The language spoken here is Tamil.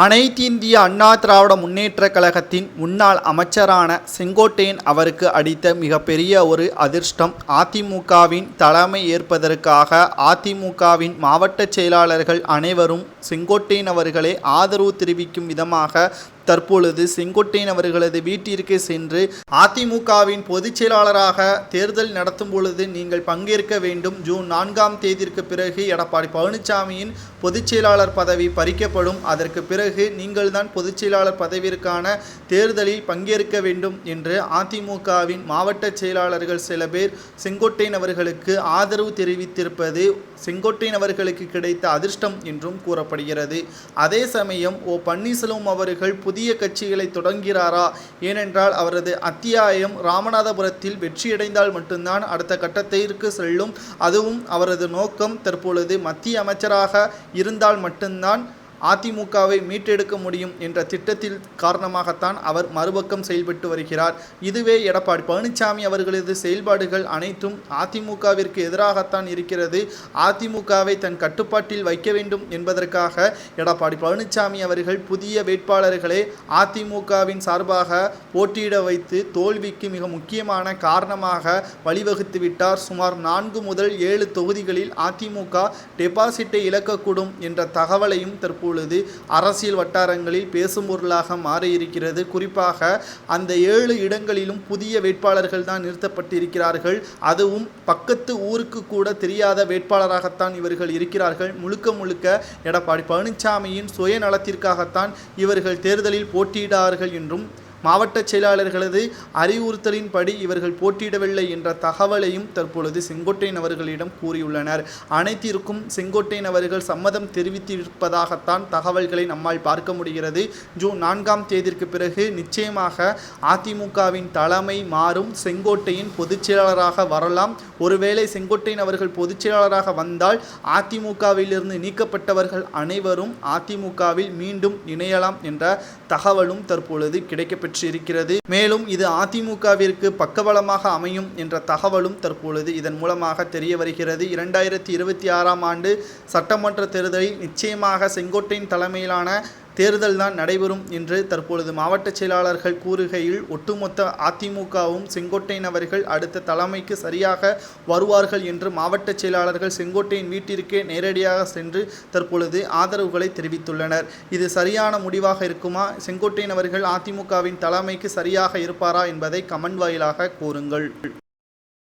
அனைத்து இந்திய அண்ணா திராவிட முன்னேற்ற கழகத்தின் முன்னாள் அமைச்சரான செங்கோட்டையன் அவருக்கு அடித்த மிகப்பெரிய ஒரு அதிர்ஷ்டம் அதிமுகவின் தலைமை ஏற்பதற்காக அதிமுகவின் மாவட்ட செயலாளர்கள் அனைவரும் செங்கோட்டையன் அவர்களை ஆதரவு தெரிவிக்கும் விதமாக தற்பொழுது செங்கோட்டையன் அவர்களது வீட்டிற்கு சென்று அதிமுகவின் பொதுச் செயலாளராக தேர்தல் நடத்தும் பொழுது நீங்கள் பங்கேற்க வேண்டும். ஜூன் நான்காம் தேதிக்கு பிறகு எடப்பாடி பழனிசாமியின் பொதுச் செயலாளர் பதவி பறிக்கப்படும். அதற்கு பிறகு நீங்கள்தான் பொதுச் செயலாளர் பதவிற்கான தேர்தலில் பங்கேற்க வேண்டும் என்று அதிமுகவின் மாவட்ட செயலாளர்கள் சில பேர் செங்கோட்டையன் அவர்களுக்கு ஆதரவு தெரிவித்திருப்பது செங்கோட்டையன் அவர்களுக்கு கிடைத்த அதிர்ஷ்டம் என்றும் கூறப்படுகிறது. அதே சமயம் ஓ பன்னீர்செல்வம் அவர்கள் புதிய கட்சிகளை தொடங்கிறாரா? ஏனென்றால் அவரது அத்தியாயம் ராமநாதபுரத்தில் வெற்றியடைந்தால் மட்டும்தான் அடுத்த கட்டத்திற்கு செல்லும். அதுவும் அவரது நோக்கம் தற்பொழுது மத்திய அமைச்சராக இருந்தால் மட்டும்தான் அதிமுகவை மீட்டெடுக்க முடியும் என்ற திட்டத்தில் காரணமாகத்தான் அவர் மறுபக்கம் செயல்பட்டு வருகிறார். இதுவே எடப்பாடி பழனிசாமி அவர்களது செயல்பாடுகள் அனைத்தும் அதிமுகவிற்கு எதிராகத்தான் இருக்கிறது. அதிமுகவை தன் கட்டுப்பாட்டில் வைக்க வேண்டும் என்பதற்காக எடப்பாடி பழனிசாமி அவர்கள் புதிய வேட்பாளர்களை அதிமுகவின் சார்பாக போட்டியிட வைத்து தோல்விக்கு மிக முக்கியமான காரணமாக வழிவகுத்து விட்டார். சுமார் நான்கு முதல் ஏழு தொகுதிகளில் அதிமுக டெபாசிட்டை இழக்கக்கூடும் என்ற தகவலையும் தற்போது இப்பொழுது அரசியல் வட்டாரங்களில் பேசும் பொருளாக மாறியிருக்கிறது. குறிப்பாக அந்த ஏழு இடங்களிலும் புதிய வேட்பாளர்கள் தான் நிறுத்தப்பட்டிருக்கிறார்கள். அதுவும் பக்கத்து ஊருக்கு கூட தெரியாத வேட்பாளராகத்தான் இவர்கள் இருக்கிறார்கள். முழுக்க முழுக்க எடப்பாடி பழனிசாமியின் சுயநலத்திற்காகத்தான் இவர்கள் தேர்தலில் போட்டியிடார்கள் என்றும் மாவட்ட செயலாளர்களது அறிவுறுத்தலின்படி இவர்கள் போட்டியிடவில்லை என்ற தகவலையும் தற்பொழுது செங்கோட்டையன் அவர்களிடம் கூறியுள்ளனர். அனைத்திற்கும் செங்கோட்டையன் அவர்கள் சம்மதம் தெரிவித்திருப்பதாகத்தான் தகவல்களை நம்மால் பார்க்க முடிகிறது. ஜூன் நான்காம் தேதிக்கு பிறகு நிச்சயமாக அதிமுகவின் தலைமை மாறும். செங்கோட்டையின் பொதுச் செயலாளராக வரலாம். ஒருவேளை செங்கோட்டையன் அவர்கள் பொதுச் செயலாளராக வந்தால் அதிமுகவிலிருந்து நீக்கப்பட்டவர்கள் அனைவரும் அதிமுகவில் மீண்டும் இணையலாம் என்ற தகவலும் தற்பொழுது இருக்கிறது மேலும் இது அதிமுகவிற்கு பக்கபலமாக அமையும் என்ற தகவலும் தற்பொழுது இதன் மூலமாக தெரிய வருகிறது. இரண்டாயிரத்தி இருபத்தி ஆறாம் ஆண்டு சட்டமன்ற தேர்தலில் நிச்சயமாக செங்கோட்டையின் தலைமையிலான தேர்தல் தான் நடைபெறும் என்று தற்பொழுது மாவட்ட செயலாளர்கள் கூறுகையில் ஒட்டுமொத்த அதிமுகவும் செங்கோட்டையன் அவர்கள் அடுத்த தலைமைக்கு சரியாக வருவார்கள் என்று மாவட்ட செயலாளர்கள் செங்கோட்டையின் வீட்டிற்கே நேரடியாக சென்று தற்பொழுது ஆதரவுகளை தெரிவித்துள்ளனர். இது சரியான முடிவாக இருக்குமா? செங்கோட்டையன் அவர்கள் அதிமுகவின் தலைமைக்கு சரியாக இருப்பாரா என்பதை கமெண்ட் வாயிலாக கூறுங்கள்.